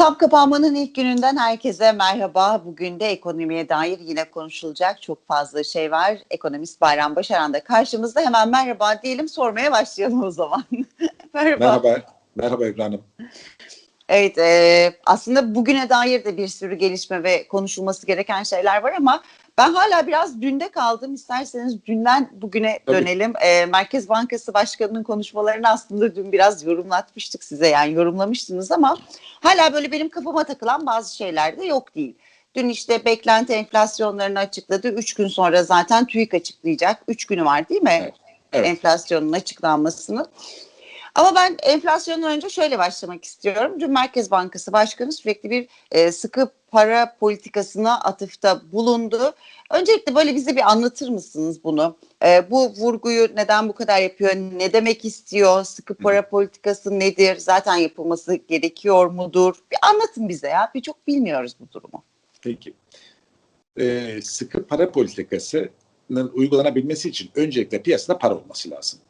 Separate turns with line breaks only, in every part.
Tam kapanmanın ilk gününden herkese merhaba. Bugün de ekonomiye dair yine konuşulacak çok fazla şey var. Ekonomist Bayram Başaran da karşımızda. Hemen merhaba diyelim sormaya başlayalım o zaman. merhaba.
Merhaba. Merhaba Ebru Hanım.
Evet e, aslında bugüne dair de bir sürü gelişme ve konuşulması gereken şeyler var ama ben hala biraz dünde kaldım. İsterseniz dünden bugüne
Tabii.
dönelim. E, Merkez Bankası Başkanı'nın konuşmalarını aslında dün biraz yorumlatmıştık size yani yorumlamıştınız ama hala böyle benim kafama takılan bazı şeyler de yok değil. Dün işte beklenti enflasyonlarını açıkladı. Üç gün sonra zaten TÜİK açıklayacak. Üç günü var değil mi?
Evet, evet.
Enflasyonun açıklanmasını. Ama ben enflasyondan önce şöyle başlamak istiyorum. Dün Merkez Bankası Başkanı sürekli bir e, sıkı para politikasına atıfta bulundu. Öncelikle böyle bize bir anlatır mısınız bunu? E, bu vurguyu neden bu kadar yapıyor? Ne demek istiyor? Sıkı para politikası nedir? Zaten yapılması gerekiyor mudur? Bir anlatın bize ya. Bir çok bilmiyoruz bu durumu.
Peki. Ee, sıkı para politikasının uygulanabilmesi için öncelikle piyasada para olması lazım.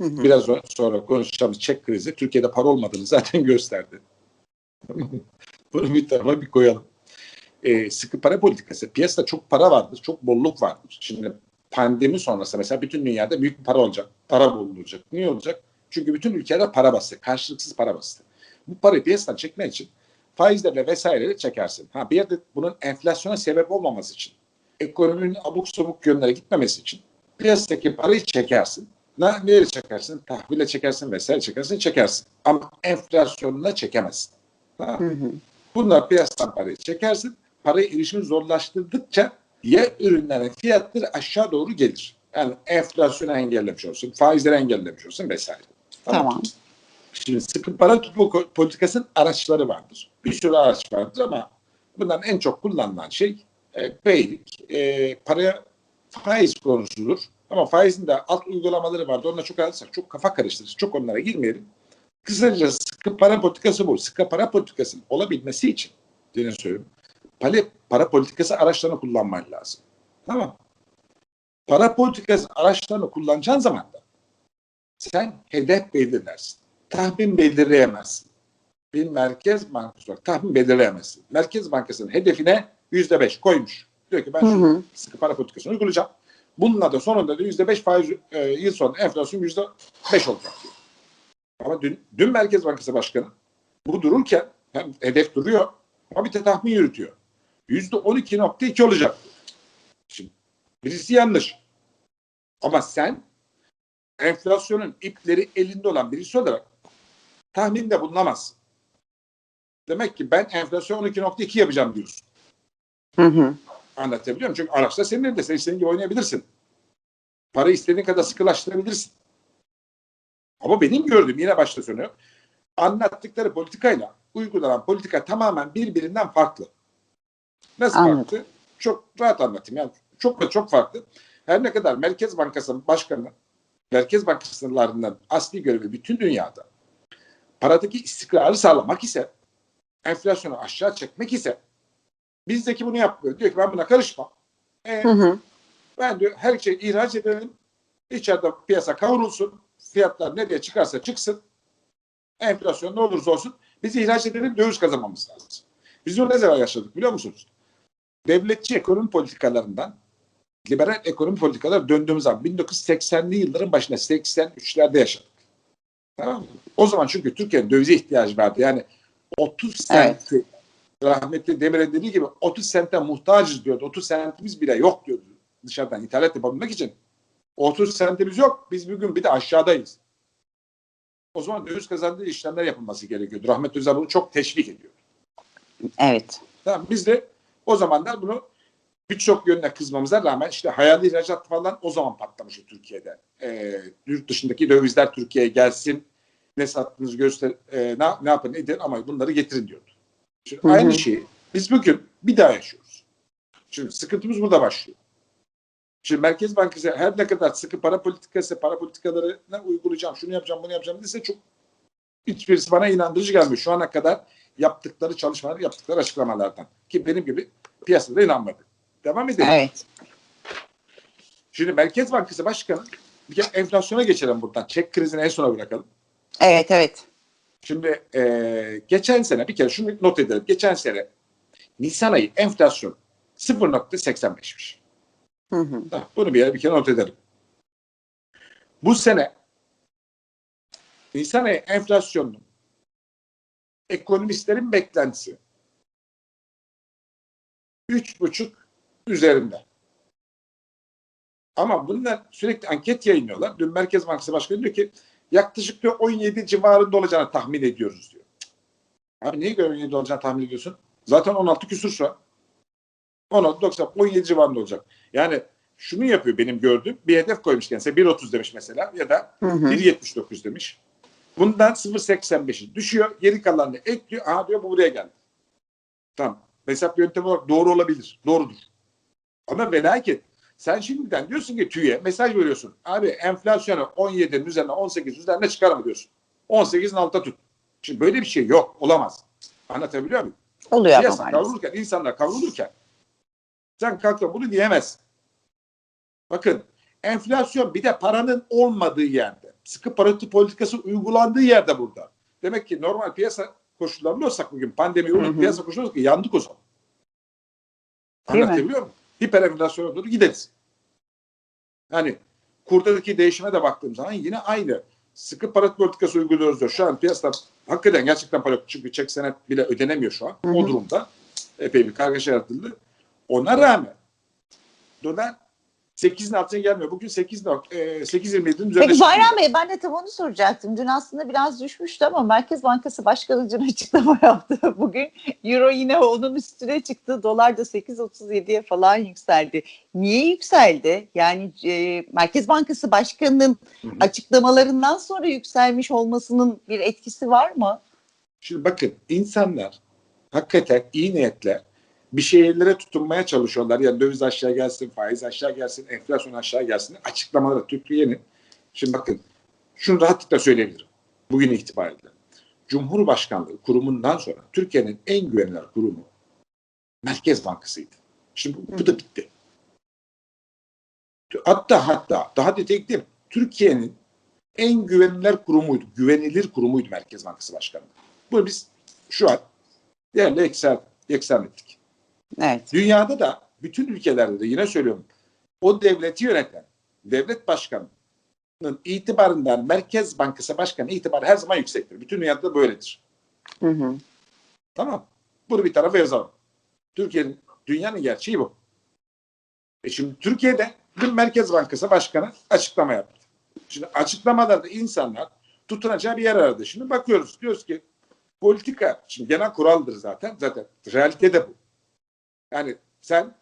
Biraz sonra konuşacağımız çek krizi Türkiye'de para olmadığını zaten gösterdi. Bunu bir tarafa bir koyalım. Ee, sıkı para politikası. Piyasada çok para vardır, çok bolluk vardır. Şimdi pandemi sonrası mesela bütün dünyada büyük para olacak. Para bulunacak. Niye olacak? Çünkü bütün ülkeler para bastı. Karşılıksız para bastı. Bu parayı piyasadan çekmek için faizlerle vesaireyle çekersin. Ha bir yerde bunun enflasyona sebep olmaması için, ekonominin abuk sabuk yönlere gitmemesi için piyasadaki parayı çekersin. Ne, nereye çekersin? Tahvile çekersin vesaire çekersin, çekersin. Ama enflasyonuna çekemezsin. Ha?
Hı hı.
Bunlar piyasadan parayı çekersin. Parayı erişimi zorlaştırdıkça ya ürünlerin fiyatları aşağı doğru gelir. Yani enflasyonu engellemiş olsun, faizleri engellemiş olsun vesaire.
Tamam.
Şimdi sıkı para tutma politikasının araçları vardır. Bir sürü araç vardır ama bunların en çok kullanılan şey e, beylik, e, paraya faiz konusudur. Ama faizin de alt uygulamaları vardır. Onunla çok alırsak çok kafa karıştırırız. Çok onlara girmeyelim. Kısaca sıkı para politikası bu. Sıkı para politikasının olabilmesi için diye söylüyorum. Para, para politikası araçlarını kullanman lazım. Tamam. Para politikası araçlarını kullanacağın zaman da sen hedef belirlersin. Tahmin belirleyemezsin. Bir merkez bankası olarak tahmin belirleyemezsin. Merkez Bankası'nın hedefine yüzde beş koymuş. Diyor ki ben
Hı
şu
hı.
sıkı para politikasını uygulayacağım. Bununla da sonunda da yüzde beş faiz e, yıl sonu enflasyon yüzde beş olacak diyor. Ama dün, dün Merkez Bankası Başkanı bu dururken hem hedef duruyor ama bir de tahmin yürütüyor. Yüzde on iki nokta iki olacak. Şimdi birisi yanlış. Ama sen enflasyonun ipleri elinde olan birisi olarak tahminde bulunamazsın. Demek ki ben enflasyon 12.2 yapacağım diyorsun.
Hı hı.
Anlatabiliyor muyum? Çünkü araçta senin elinde. Sen istediğin gibi oynayabilirsin. Parayı istediğin kadar sıkılaştırabilirsin. Ama benim gördüğüm yine başta söylüyorum. Anlattıkları politikayla uygulanan politika tamamen birbirinden farklı. Nasıl
Anladım.
farklı? Çok rahat anlatayım. Yani çok çok farklı. Her ne kadar Merkez Bankası'nın başkanı, Merkez Bankası'nlarından asli görevi bütün dünyada paradaki istikrarı sağlamak ise, enflasyonu aşağı çekmek ise bizdeki bunu yapmıyor. Diyor ki ben buna karışmam. E,
Hı hı.
ben diyor her şeyi ihraç edelim. İçeride piyasa kavrulsun. Fiyatlar nereye çıkarsa çıksın. Enflasyon ne olursa olsun biz ihraç edelim döviz kazanmamız lazım. Biz bunu ne zaman yaşadık biliyor musunuz? Devletçi ekonomi politikalarından liberal ekonomi politikaları döndüğümüz zaman 1980'li yılların başında 83'lerde yaşadık. Tamam mı? O zaman çünkü Türkiye'nin dövize ihtiyacı vardı. Yani 30
Evet.
Rahmetli Demirel dediği gibi 30 sente muhtacız diyordu. 30 sentimiz bile yok diyordu dışarıdan ithalat yapabilmek için. 30 sentimiz yok. Biz bugün bir de aşağıdayız. O zaman döviz kazandığı işlemler yapılması gerekiyordu. Rahmetli Özal bunu çok teşvik ediyor.
Evet.
Tamam biz de o zamanlar bunu birçok yönüne kızmamıza rağmen işte hayali ihracat falan o zaman patlamıştı Türkiye'de. Ee, yurt dışındaki dövizler Türkiye'ye gelsin. Ne sattığınızı göster, e, ne, ne yapın edin ama bunları getirin diyordu. Şimdi
Hı hı.
aynı şeyi biz bugün bir daha yaşıyoruz. Şimdi sıkıntımız burada başlıyor. Şimdi Merkez Bankası her ne kadar sıkı para politikası, para politikalarına uygulayacağım, şunu yapacağım, bunu yapacağım dese çok hiçbirisi bana inandırıcı gelmiyor. Şu ana kadar yaptıkları çalışmalar, yaptıkları açıklamalardan. Ki benim gibi piyasada inanmadı. Devam edelim.
Evet.
Şimdi Merkez Bankası Başkanı bir kere enflasyona geçelim buradan. Çek krizini en sona bırakalım.
Evet evet.
Şimdi e, geçen sene bir kere şunu not edelim. Geçen sene Nisan ayı enflasyon 0.85'miş.
Hı hı.
Bunu bir yere bir kere not edelim. Bu sene Nisan ayı enflasyonunun ekonomistlerin beklentisi 3,5 üzerinde. Ama bunlar sürekli anket yayınlıyorlar. Dün Merkez Bankası Başkanı diyor ki yaklaşık diyor 17 civarında olacağını tahmin ediyoruz diyor. Abi neye göre 17 olacağını tahmin ediyorsun? Zaten 16 küsur şu an. 16, 90, 17 civarında olacak. Yani şunu yapıyor benim gördüğüm. Bir hedef koymuş kendisine. 1.30 demiş mesela ya da
Hı hı.
1.79 demiş. Bundan 0.85'i düşüyor. Geri kalanını ekliyor. Aha diyor bu buraya geldi. Tamam. Hesap yöntemi olarak doğru olabilir. Doğrudur. Ama ve lakin sen şimdiden diyorsun ki TÜİ'ye mesaj veriyorsun. Abi enflasyonu 17'nin üzerine 18 üzerine çıkarma diyorsun. 18'in altta tut. Şimdi böyle bir şey yok. Olamaz. Anlatabiliyor muyum?
Oluyor ama
Piyasa
maalesef.
kavrulurken, insanlar kavrulurken sen kalk da bunu diyemezsin. Bakın enflasyon bir de paranın olmadığı yerde, sıkı para politikası uygulandığı yerde burada. Demek ki normal piyasa koşullarında olsak bugün pandemi
hı.
piyasa koşullarında yandık o zaman. Anlatabiliyor muyum? Hiper enflasyona doğru gideriz. Yani kurdaki değişime de baktığım zaman yine aynı. Sıkı para politikası uyguluyoruz diyor. Şu an piyasada hakikaten gerçekten para yok. Çünkü çek senet bile ödenemiyor şu an.
Hı hı.
O durumda epey bir kargaşa yaratıldı. Ona rağmen dolar 8'in altına gelmiyor. Bugün 8 nok- e, 8.27'nin üzerine
Peki Bayram. Bey ben de tam onu soracaktım. Dün aslında biraz düşmüştü ama Merkez Bankası Başkanı dün açıklama yaptı. Bugün Euro yine onun üstüne çıktı. Dolar da 8.37'ye falan yükseldi. Niye yükseldi? Yani e, Merkez Bankası Başkanı'nın açıklamalarından sonra yükselmiş olmasının bir etkisi var mı?
Şimdi bakın insanlar hakikaten iyi niyetle bir şeylere tutunmaya çalışıyorlar. Yani döviz aşağı gelsin, faiz aşağı gelsin, enflasyon aşağı gelsin. Açıklamaları Türkiye'nin. Şimdi bakın şunu rahatlıkla söyleyebilirim. Bugün itibariyle. Cumhurbaşkanlığı kurumundan sonra Türkiye'nin en güvenilir kurumu Merkez Bankası'ydı. Şimdi bu, bu da bitti. Hatta hatta daha detaya gideyim. Türkiye'nin en güvenilir kurumuydu. Güvenilir kurumuydu Merkez Bankası Başkanlığı. Bunu biz şu an yerle eksen, eksen ettik.
Evet.
Dünyada da bütün ülkelerde de yine söylüyorum o devleti yöneten devlet başkanının itibarından Merkez Bankası Başkanı itibarı her zaman yüksektir. Bütün dünyada da böyledir.
Hı hı.
Tamam. Bunu bir tarafa yazalım. Türkiye'nin, dünyanın gerçeği bu. E şimdi Türkiye'de dün Merkez Bankası Başkanı açıklama yaptı. Şimdi açıklamalarda insanlar tutunacağı bir yer aradı. Şimdi bakıyoruz diyoruz ki politika, şimdi genel kuraldır zaten. Zaten realite de bu. Yani sen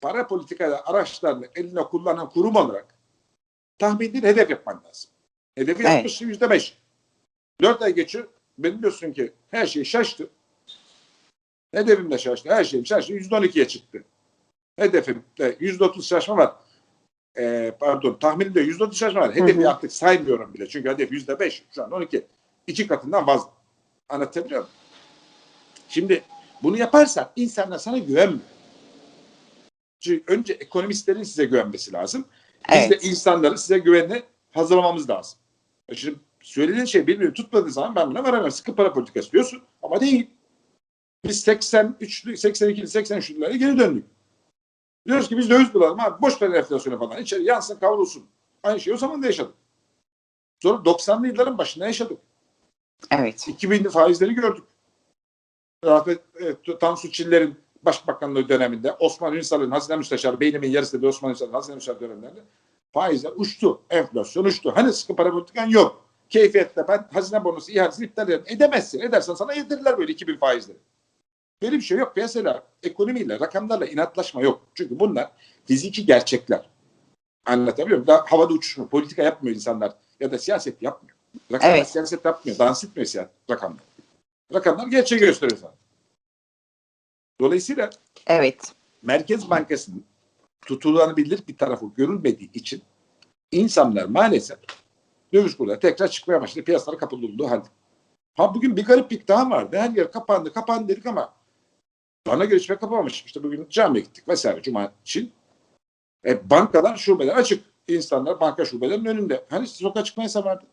para politikada araçlarını eline kullanan kurum olarak tahmini hedef yapman lazım. Hedefi
Evet.
yapmışsın yüzde beş. Dört ay geçiyor. Ben diyorsun ki her şey şaştı. Hedefim de şaştı. Her şeyim şaştı. Yüzde on ikiye çıktı. Hedefimde yüzde otuz şaşma var. Ee, pardon tahminimde yüzde otuz şaşma var. Hedefi
Hı hı.
artık saymıyorum bile. Çünkü hedef yüzde beş. Şu an on iki. İki katından fazla. Anlatabiliyor muyum? Şimdi bunu yaparsan insanlar sana güvenmiyor. Çünkü önce ekonomistlerin size güvenmesi lazım. Biz
Evet.
de insanları size güvenle hazırlamamız lazım. E Şimdi söylediğin şey birbirini tutmadığı zaman ben buna varamıyorum. Sıkı para politikası diyorsun ama değil. Biz 83'lü, 82'li, 83'lülere geri döndük. Diyoruz ki biz döviz bulalım abi. Boş ver enflasyonu falan. İçeri yansın kavrulsun. Aynı şeyi o zaman da yaşadık. Sonra 90'lı yılların başında yaşadık.
Evet.
2000'li faizleri gördük. Rahmet e, Tansu Çiller'in başbakanlığı döneminde Osman Ünsal'ın hazine müsteşarı, beynimin yarısı da Osman Ünsal'ın hazine müsteşarı dönemlerinde faizler uçtu. Enflasyon uçtu. Hani sıkı para politikan yok. Keyfiyette ben hazine bonusu ihalesini iptal ederim. Edemezsin. Edersen sana yedirirler böyle 2000 faizleri. Böyle bir şey yok. Piyasayla, ekonomiyle, rakamlarla inatlaşma yok. Çünkü bunlar fiziki gerçekler. Anlatabiliyor muyum? Daha havada uçuşmuyor. Politika yapmıyor insanlar. Ya da siyaset yapmıyor. Rakamlar
Evet.
siyaset yapmıyor. Dans etmiyor siyaset, rakamlar. Rakamlar gerçeği gösteriyor sana. Dolayısıyla
Evet.
Merkez Bankası'nın tutulanabilir bir tarafı görülmediği için insanlar maalesef döviz kurları tekrar çıkmaya başladı. Piyasalara kapalı olduğu halde. Ha bugün bir gariplik daha vardı. Her yer kapandı, kapandı dedik ama bana göre hiçbir yer kapanmamış. İşte bugün camiye gittik vesaire cuma için. E, bankalar, şubeler açık. İnsanlar banka şubelerinin önünde. Hani sokağa çıkma yasağı vardı.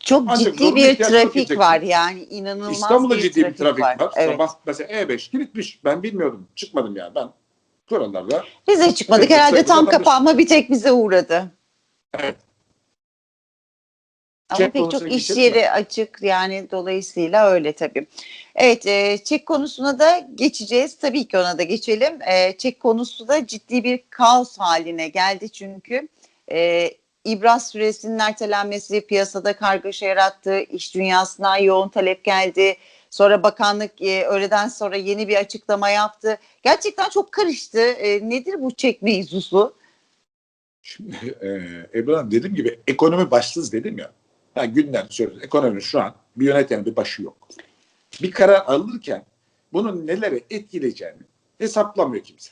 Çok
Ancak
ciddi bir trafik var yani inanılmaz
İstanbul'da
bir
ciddi bir trafik var.
Evet.
Sabah mesela E5 kilitmiş. Ben bilmiyordum. Çıkmadım yani. Ben kurallarla
Biz de çıkmadık
Evet,
herhalde tam kapanma bir tek bize uğradı.
Evet.
Ama
Çek
pek çok iş
geçelim mi?
yeri açık yani dolayısıyla öyle tabii. Evet e, çek konusuna da geçeceğiz. Tabii ki ona da geçelim. E, çek konusu da ciddi bir kaos haline geldi çünkü e, ibraz süresinin ertelenmesi piyasada kargaşa yarattı. İş dünyasından yoğun talep geldi. Sonra bakanlık e, öğleden sonra yeni bir açıklama yaptı. Gerçekten çok karıştı. E, nedir bu çek mevzusu?
Şimdi e, Ebru dediğim gibi ekonomi başsız dedim ya. Yani günden söylüyoruz. Ekonomi şu an bir yönetenin bir başı yok. Bir karar alırken bunun nelere etkileyeceğini hesaplamıyor kimse.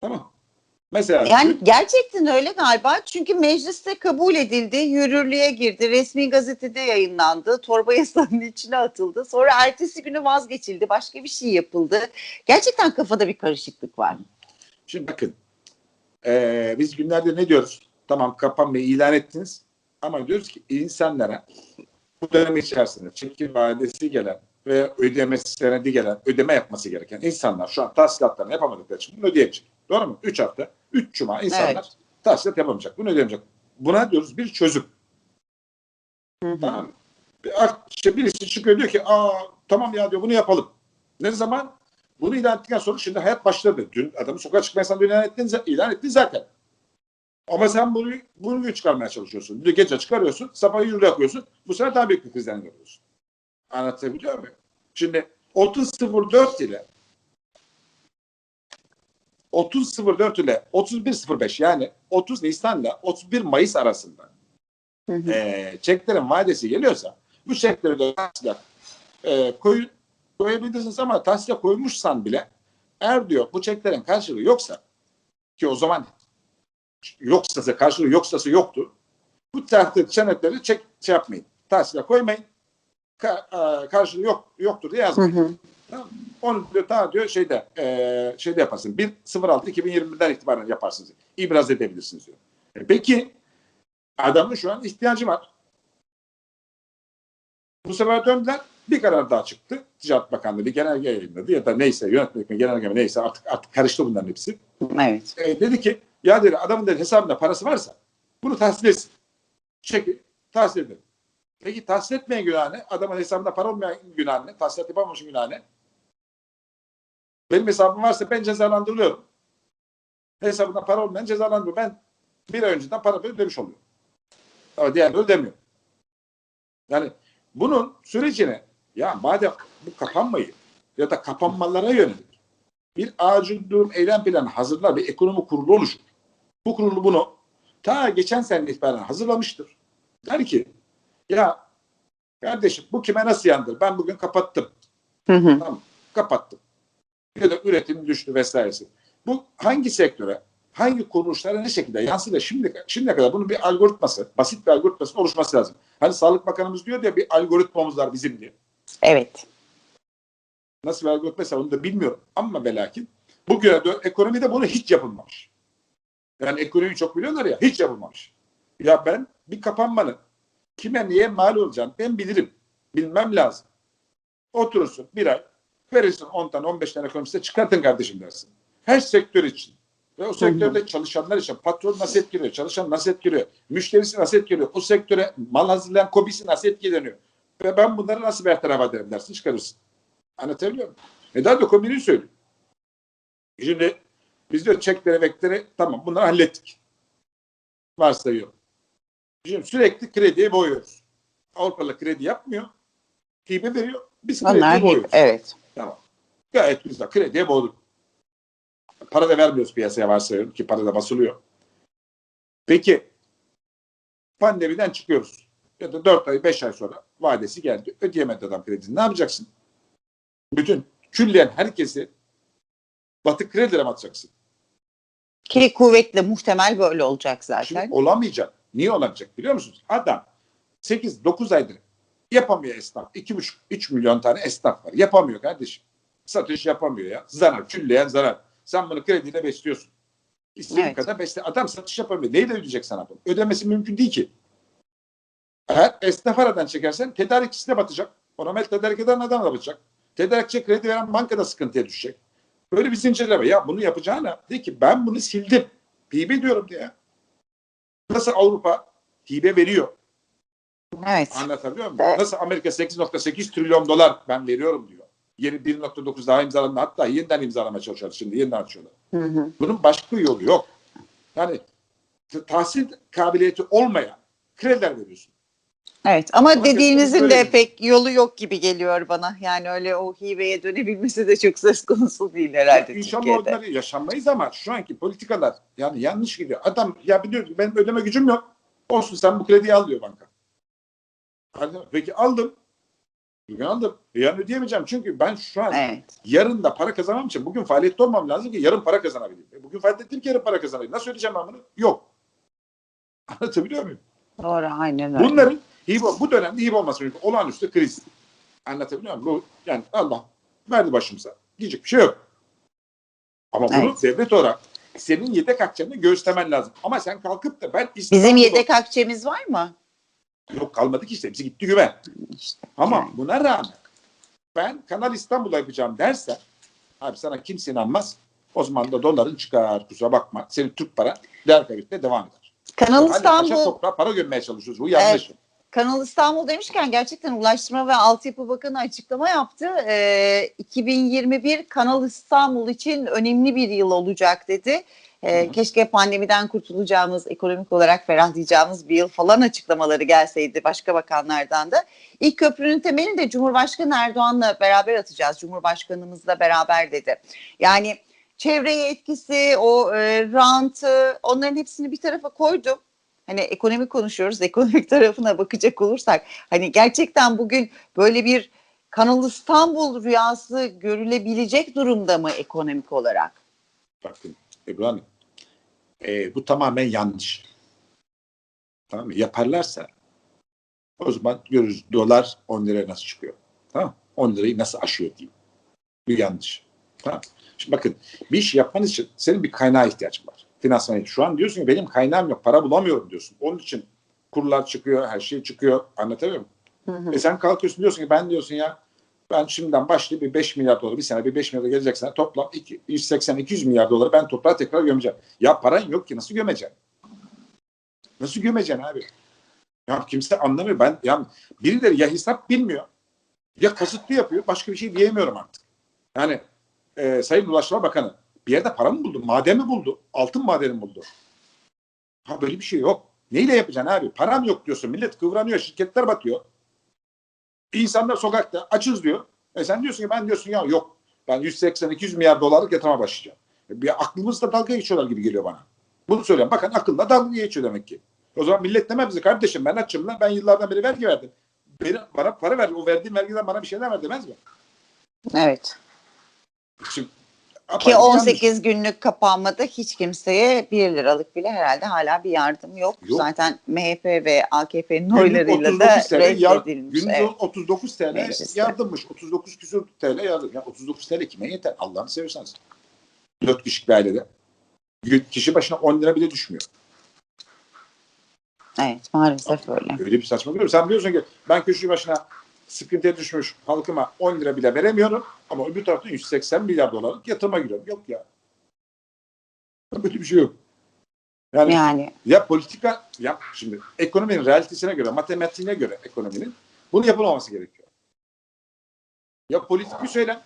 Tamam. Mesela
Yani gerçekten öyle galiba çünkü mecliste kabul edildi, yürürlüğe girdi, resmi gazetede yayınlandı, torba yasanın içine atıldı. Sonra ertesi günü vazgeçildi, başka bir şey yapıldı. Gerçekten kafada bir karışıklık var.
Şimdi bakın e, biz günlerde ne diyoruz? Tamam kapanmayı ilan ettiniz ama diyoruz ki insanlara bu dönem içerisinde çekim vadesi gelen ve ödemesi senedi gelen ödeme yapması gereken insanlar şu an tahsilatlarını yapamadıkları için bunu ödeyemeyecek. Doğru mu? 3 hafta, 3 cuma insanlar
Evet.
tahsilat yapamayacak. Bunu ödeyemeyecek. Buna diyoruz bir çözüm.
Hı hı.
Tamam? Bir, işte birisi çıkıyor diyor ki aa tamam ya diyor bunu yapalım. Ne zaman? Bunu ilan ettikten sonra şimdi hayat başladı. Dün adamı sokağa çıkma yasağını ilan ettin, ilan ettin zaten. Ama sen bunu, bunu çıkarmaya çalışıyorsun. Bir gece çıkarıyorsun, sabah yürü yapıyorsun. Bu sefer daha büyük bir krizden görüyorsun. Anlatabiliyor muyum? Şimdi 30.04 ile 30.04 ile 31.05 yani 30 Nisan ile 31 Mayıs arasında
Hı hı.
e, çeklerin vadesi geliyorsa bu çekleri de tahsilat e, koy, koyabilirsiniz ama tahsilat koymuşsan bile eğer diyor bu çeklerin karşılığı yoksa ki o zaman yoksa karşılığı yoksası yoktu. Bu tahsilat senetleri çek şey yapmayın. Tahsilat koymayın. Ka, e, karşılığı yok yoktur diye
Hı
yazmayın.
hı.
Tamam. Onu diyor, daha diyor şeyde e, şeyde yaparsın. 1.06 2020'den itibaren yaparsınız. İbraz edebilirsiniz diyor. E, peki adamın şu an ihtiyacı var. Bu sefer döndüler. Bir karar daha çıktı. Ticaret Bakanlığı bir genelge yayınladı ya da neyse yönetmelik mi genelge mi neyse artık, artık karıştı bunların hepsi.
Evet.
E, dedi ki ya dedi adamın dedi hesabında parası varsa bunu tahsil etsin. Çeki tahsil edin. Peki tahsil etmeyen günah ne? Adamın hesabında para olmayan günah ne? Tahsilat yapamamışın günah ne? Benim hesabım varsa ben cezalandırılıyorum. Hesabında para olmayan cezalandırılıyor. Ben bir ay önceden para ödemiş oluyorum. Ama diğerleri ödemiyor. Yani bunun sürecine ya madem bu kapanmayı ya da kapanmalara yönelik bir acil durum eylem planı hazırlar bir ekonomi kurulu oluşur. Bu kurulu bunu ta geçen sene itibaren hazırlamıştır. Der ki ya kardeşim bu kime nasıl yandır? Ben bugün kapattım.
Hı hı.
Tamam kapattım. Ya da üretim düştü vesairesi. Bu hangi sektöre, hangi kuruluşlara ne şekilde yansır şimdi şimdiye kadar bunun bir algoritması, basit bir algoritmasının oluşması lazım. Hani Sağlık Bakanımız diyor ya bir algoritmamız var bizim diye.
Evet.
Nasıl bir algoritma onu da bilmiyorum. Ama ve lakin dö- ekonomide bunu hiç yapılmamış. Yani ekonomiyi çok biliyorlar ya hiç yapılmamış. Ya ben bir kapanmanın kime niye mal olacağını ben bilirim. Bilmem lazım. Oturursun bir ay verirsin 10 tane 15 tane ekonomiste çıkartın kardeşim dersin. Her sektör için. Ve o sektörde çalışanlar için patron nasıl etkiliyor, çalışan nasıl etkiliyor, müşterisi nasıl etkiliyor, o sektöre mal hazırlayan kobisi nasıl etkileniyor. Ve ben bunları nasıl bertaraf ederim dersin çıkarırsın. Anlatabiliyor muyum? E daha da komünü söylüyor. Şimdi biz diyor çekleri vekleri tamam bunları hallettik. Varsayıyorum. Şimdi sürekli krediye boyuyoruz. Avrupalı kredi yapmıyor. Hibe veriyor. Biz
Onlar hep
boyuyoruz.
evet.
Tamam. Gayet güzel. Krediye boğduk. Para da vermiyoruz piyasaya varsayıyorum ki para da basılıyor. Peki pandemiden çıkıyoruz. Ya da 4 ay 5 ay sonra vadesi geldi. Ödeyemedi adam kredini. Ne yapacaksın? Bütün külliyen herkesi batık kredilere atacaksın?
Ki kuvvetle muhtemel böyle olacak
Şimdi
zaten.
olamayacak. Niye olamayacak biliyor musunuz? Adam 8-9 aydır yapamıyor esnaf. 2,5-3 milyon tane esnaf var. Yapamıyor kardeşim. Satış yapamıyor ya. Zarar. Külleyen zarar. Sen bunu krediyle besliyorsun. İstediğin
Evet.
kadar besle. Adam satış yapamıyor. Neyle ödeyecek sana bunu? Ödemesi mümkün değil ki. Eğer esnaf aradan çekersen tedarikçisi de batacak. Normal tedarik eden adam da batacak. Tedarikçi kredi veren bankada sıkıntıya düşecek. Böyle bir zincirleme. Ya bunu yapacağına de ki ben bunu sildim. Hibe diyorum diye. Nasıl Avrupa hibe veriyor?
Evet.
Anlatabiliyor muyum?
Evet.
Nasıl Amerika 8.8 trilyon dolar ben veriyorum diyor. Yeni 1.9 daha imzalandı. Hatta yeniden imzalamaya çalışıyorlar şimdi. Yeniden açıyorlar.
Hı hı.
Bunun başka yolu yok. Yani tahsil kabiliyeti olmayan krediler veriyorsun.
Evet ama
Ama
dediğinizin de
bir-
pek yolu yok gibi geliyor bana. Yani öyle o hibeye dönebilmesi de çok söz konusu değil herhalde
İnşallah
Türkiye'de.
onları yaşanmayız ama şu anki politikalar yani yanlış gidiyor. Adam ya biliyor ki benim ödeme gücüm yok. Olsun sen bu krediyi al diyor banka. Peki aldım. Bugün aldım. E, yarın ödeyemeyeceğim çünkü ben şu an
Evet.
yarın da para kazanmam için bugün faaliyette olmam lazım ki yarın para kazanabileyim. E, bugün faaliyette değilim ki yarın para kazanayım. Nasıl ödeyeceğim ben bunu? Yok. Anlatabiliyor muyum?
Doğru aynen öyle.
Bunların hibe, bu dönemde hibe olması mümkün. Olağanüstü kriz. Anlatabiliyor muyum? Bu, yani Allah verdi başımıza. Diyecek bir şey yok. Ama bunu
Evet.
devlet olarak senin yedek akçanı göğüslemen lazım. Ama sen kalkıp da ben
Bizim yedek akçemiz var mı?
Yok kalmadı ki işte. Hepsi gitti.
İşte.
Ama buna rağmen ben Kanal İstanbul'a yapacağım dersen abi sana kimse inanmaz. O zaman da doların çıkar kusura bakma. Senin Türk para değer kaybetmeye devam eder.
Kanal İstanbul
toprağa para gömmeye çalışıyoruz. Bu yanlış.
Kanal İstanbul demişken gerçekten Ulaştırma ve Altyapı Bakanı açıklama yaptı. Ee, 2021 Kanal İstanbul için önemli bir yıl olacak dedi.
Hı.
keşke pandemiden kurtulacağımız, ekonomik olarak ferahlayacağımız bir yıl falan açıklamaları gelseydi başka bakanlardan da. İlk köprünün temelini de Cumhurbaşkanı Erdoğan'la beraber atacağız. Cumhurbaşkanımızla beraber dedi. Yani çevreye etkisi, o e, rantı onların hepsini bir tarafa koydum hani ekonomi konuşuyoruz ekonomik tarafına bakacak olursak hani gerçekten bugün böyle bir Kanal İstanbul rüyası görülebilecek durumda mı ekonomik olarak?
Bakın Ebru Hanım, e, bu tamamen yanlış. Tamam mı? Yaparlarsa o zaman görürüz dolar 10 liraya nasıl çıkıyor. Tamam mı? 10 lirayı nasıl aşıyor diyeyim. Bu yanlış. Tamam. Şimdi bakın bir iş yapman için senin bir kaynağa ihtiyacın var. Finansman. Şu an diyorsun ki benim kaynağım yok, para bulamıyorum diyorsun. Onun için kurlar çıkıyor, her şey çıkıyor. Anlatabiliyor muyum? E sen kalkıyorsun diyorsun ki ben diyorsun ya ben şimdiden başlayıp bir 5 milyar dolar bir sene bir 5 milyar gelecek sene toplam 180-200 milyar doları ben toprağa tekrar gömeceğim. Ya paran yok ki nasıl gömeceksin? Nasıl gömeceksin abi? Ya kimse anlamıyor. Ben ya birileri ya hesap bilmiyor ya kasıtlı yapıyor. Başka bir şey diyemiyorum artık. Yani e, Sayın Ulaştırma Bakanı bir yerde para mı buldu? Maden mi buldu? Altın madeni mi buldu? Ha böyle bir şey yok. Neyle yapacaksın abi? Param yok diyorsun. Millet kıvranıyor. Şirketler batıyor. İnsanlar sokakta açız diyor. E sen diyorsun ki ben diyorsun ya yok. Ben 180-200 milyar dolarlık yatırıma başlayacağım. E bir aklımızda dalga geçiyorlar gibi geliyor bana. Bunu söylüyorum. Bakın akılla dalga geçiyor demek ki. O zaman millet demez bize kardeşim ben açım lan ben yıllardan beri vergi verdim. Beni, bana para ver. O verdiğim vergiden bana bir şeyler ver demez mi?
Evet.
Şimdi,
Ki
apayrı
18 günlük kapanmada hiç kimseye 1 liralık bile herhalde hala bir yardım yok.
Yok.
Zaten MHP ve AKP'nin oylarıyla da
39 TL yar-
reddedilmiş.
günlük
Evet.
39 TL
Mecliste.
yardımmış. 39 küsur TL yardım. Ya 39 TL kime yeter? Allah'ını severseniz. 4 kişilik bir ailede. Kişi başına 10 lira bile düşmüyor.
evet maalesef öyle.
Öyle bir saçma görüyorum. Sen diyorsun ki ben kişi başına sıkıntıya düşmüş halkıma 10 lira bile veremiyorum ama öbür tarafta 180 milyar dolarlık yatırıma giriyorum. Yok ya. Böyle bir şey yok. Yani
Yani
ya politika ya şimdi ekonominin realitesine göre, matematiğine göre ekonominin bunu yapılmaması gerekiyor. Ya politik bir söylem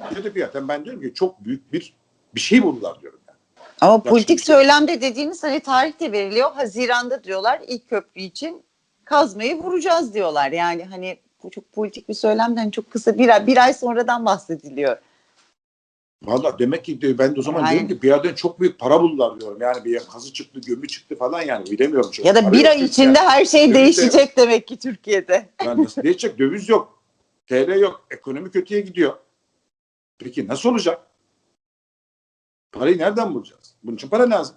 ya yerden ben diyorum ki çok büyük bir bir şey buldular diyorum. Yani.
Ama politik
şimdi-
söylemde dediğiniz hani tarih de veriliyor. Haziran'da diyorlar ilk köprü için kazmayı vuracağız diyorlar. Yani hani bu çok politik bir söylemden çok kısa bir ay, bir ay sonradan bahsediliyor.
Valla demek ki diyor, ben de o zaman
Yani-
diyorum ki bir yerden çok büyük para buldular diyorum. Yani bir kazı çıktı, gömü çıktı falan yani bilemiyorum. Çok
Ya da
para
bir ay içinde
yani.
her şey
Döviz de
değişecek demek ki Türkiye'de.
Yani nasıl değişecek? Döviz yok. TL yok. Ekonomi kötüye gidiyor. Peki nasıl olacak? Parayı nereden bulacağız? Bunun için para lazım.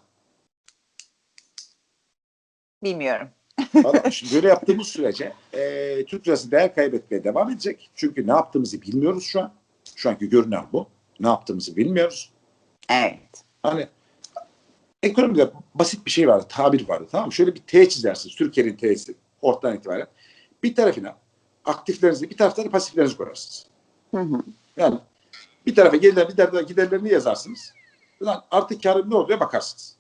Bilmiyorum.
Valla şimdi böyle yaptığımız sürece e, Türk lirası değer kaybetmeye devam edecek. Çünkü ne yaptığımızı bilmiyoruz şu an. Şu anki görünen bu. Ne yaptığımızı bilmiyoruz.
Evet.
Hani ekonomide basit bir şey vardı, tabir vardı tamam mı? Şöyle bir T çizersiniz, Türkiye'nin T'si ortadan itibaren. Bir tarafına aktiflerinizi, bir taraftan da pasiflerinizi koyarsınız.
Hı hı.
Yani bir tarafa gelirler, bir tarafa giderlerini yazarsınız. Ulan artık karım ne oluyor bakarsınız.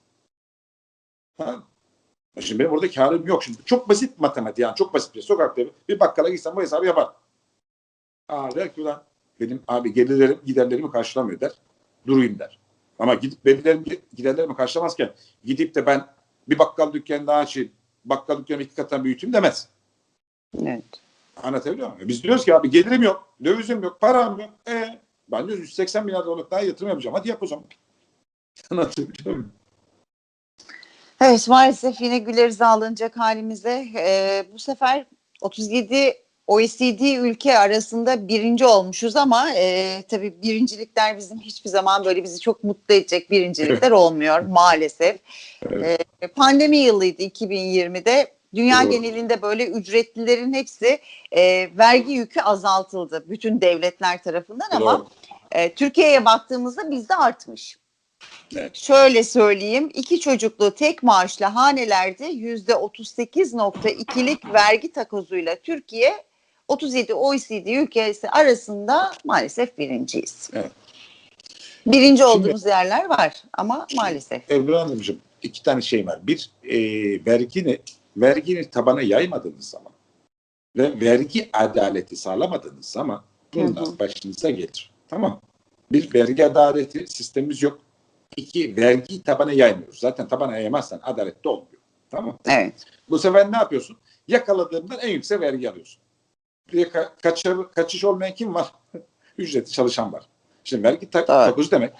Ha? Şimdi benim orada karım yok. Şimdi çok basit matematik yani çok basit bir şey. Sokakta bir bakkala gitsem bu hesabı yapar. Aa der ki ulan benim abi gelirlerim giderlerimi karşılamıyor der. Durayım der. Ama gidip belirlerim giderlerimi karşılamazken gidip de ben bir bakkal dükkanı daha açayım, bakkal dükkanı iki kattan büyüteyim demez.
Evet.
Anlatabiliyor muyum? Biz diyoruz ki abi gelirim yok, dövizim yok, param yok. E, ben diyoruz 180 milyar dolarlık daha yatırım yapacağım. Hadi yap o zaman. Anlatabiliyor muyum?
Evet maalesef yine güleriz alınacak halimize. Ee, bu sefer 37 OECD ülke arasında birinci olmuşuz ama e, tabii birincilikler bizim hiçbir zaman böyle bizi çok mutlu edecek birincilikler olmuyor maalesef.
Evet.
Ee, pandemi yılıydı 2020'de. Dünya
Doğru.
genelinde böyle ücretlilerin hepsi e, vergi yükü azaltıldı bütün devletler tarafından ama
Doğru.
e, Türkiye'ye baktığımızda bizde artmış.
Evet.
Şöyle söyleyeyim, iki çocuklu tek maaşlı hanelerde yüzde 38.2'lik vergi takozuyla Türkiye 37 OECD ülkesi arasında maalesef birinciyiz.
Evet.
Birinci olduğumuz yerler var ama maalesef.
Ebru Hanımcığım iki tane şey var. Bir, e, vergini, vergini tabana yaymadığınız zaman ve vergi adaleti sağlamadığınız zaman bunlar
Hı hı.
başınıza gelir. Tamam. Bir, vergi adaleti sistemimiz yok. İki, vergi tabana yaymıyoruz. Zaten tabana yaymazsan adaletli olmuyor. Tamam.
Evet.
Bu sefer ne yapıyorsun? Yakaladığından en yüksek vergi alıyorsun. De ka- kaçır, kaçış olmayan kim var? Ücretli çalışan var. Şimdi vergi ta-
Doğru.
takozu demek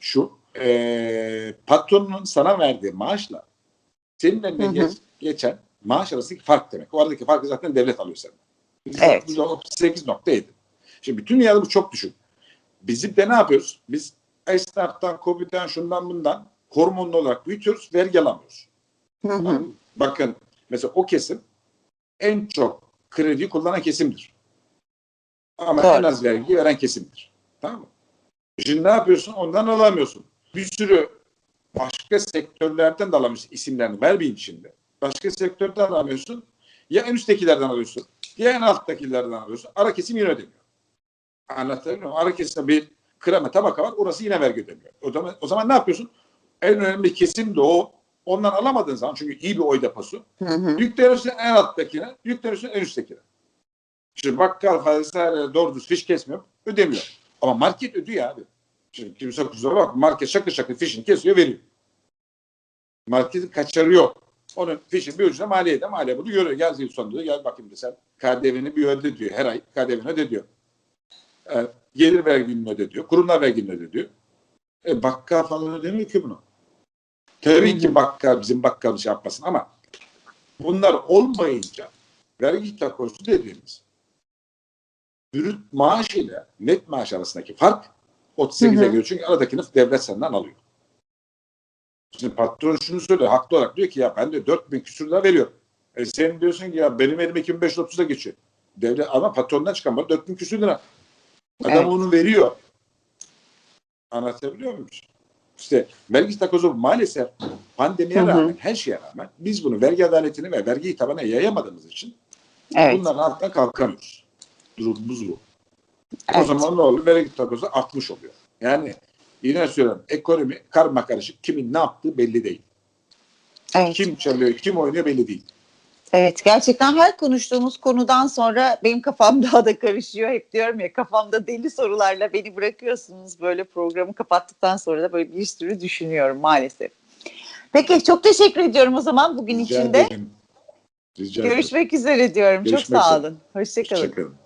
şu eee patronun sana verdiği maaşla senin eline
Hı hı.
geç- geçen maaş arasındaki fark demek. O aradaki farkı zaten devlet alıyor senden.
Evet.
%38.7. Şimdi bütün dünyada bu çok düşük. Bizim de ne yapıyoruz? Biz esnaftan, COVID'den, şundan bundan hormonlu olarak büyütüyoruz, vergi alamıyoruz.
Hı hı.
Bakın mesela o kesim en çok kredi kullanan kesimdir. Ama
Doğru.
en az vergi veren kesimdir. Tamam mı? Şimdi ne yapıyorsun? Ondan alamıyorsun. Bir sürü başka sektörlerden de alamıyorsun. İsimlerini vermeyeyim şimdi. Başka sektörden alamıyorsun. Ya en üsttekilerden alıyorsun. Ya en alttakilerden alıyorsun. Ara kesim yine ödemiyor. Anlatabiliyor muyum? Ara kesimde bir krema tabaka var. Orası yine vergi ödemiyor. O zaman, o zaman ne yapıyorsun? En önemli kesim de o. Ondan alamadığın zaman çünkü iyi bir oy deposu.
Hı hı.
Yükleniyorsun en alttakine, yükleniyorsun en üsttekine. Şimdi bakkal fazla doğru düz fiş kesmiyor, ödemiyor. Ama market ödüyor abi. Şimdi kimse kusura bak market şakır şakır fişini kesiyor veriyor. Marketin kaçarı yok. Onun fişin bir ucuna maliye de maliye bunu görüyor. Gel yıl sonunda diyor, gel bakayım da sen KDV'ni bir öde diyor. Her ay KDV'ni öde diyor. E, gelir vergini öde diyor. Kurumlar vergini öde diyor. E, bakkal falan ödemiyor ki bunu. Tabii ki bakkal bizim bakkal bir şey yapmasın ama bunlar olmayınca vergi takosu dediğimiz brüt maaş ile net maaş arasındaki fark 38'e
Hı hı.
göre çünkü aradakini devlet senden alıyor. Şimdi patron şunu söylüyor haklı olarak diyor ki ya ben de 4000 küsür lira veriyorum. E sen diyorsun ki ya benim elim 2530'a geçiyor. Devlet ama patrondan çıkan bana 4000 küsür lira. Adam
Evet.
onu veriyor. Anlatabiliyor muyum? İşte vergi takozu maalesef pandemiye
Hı hı.
rağmen, her şeye rağmen biz bunu vergi adaletini ve vergi tabana yayamadığımız için
Evet.
bunların altından kalkamıyoruz. Durumumuz bu. O
Evet.
zaman ne oluyor? Vergi takozu artmış oluyor. Yani yine söylüyorum ekonomi karma karışık kimin ne yaptığı belli değil.
Evet.
Kim çalıyor, kim oynuyor belli değil.
Evet gerçekten her konuştuğumuz konudan sonra benim kafam daha da karışıyor. Hep diyorum ya kafamda deli sorularla beni bırakıyorsunuz. Böyle programı kapattıktan sonra da böyle bir sürü düşünüyorum maalesef. Peki çok teşekkür ediyorum o zaman bugün
Rica
içinde.
ederim. Rica ederim.
Görüşmek üzere diyorum.
Görüşmek
çok sağ olun. Hoşçakalın.
Hoşçakalın.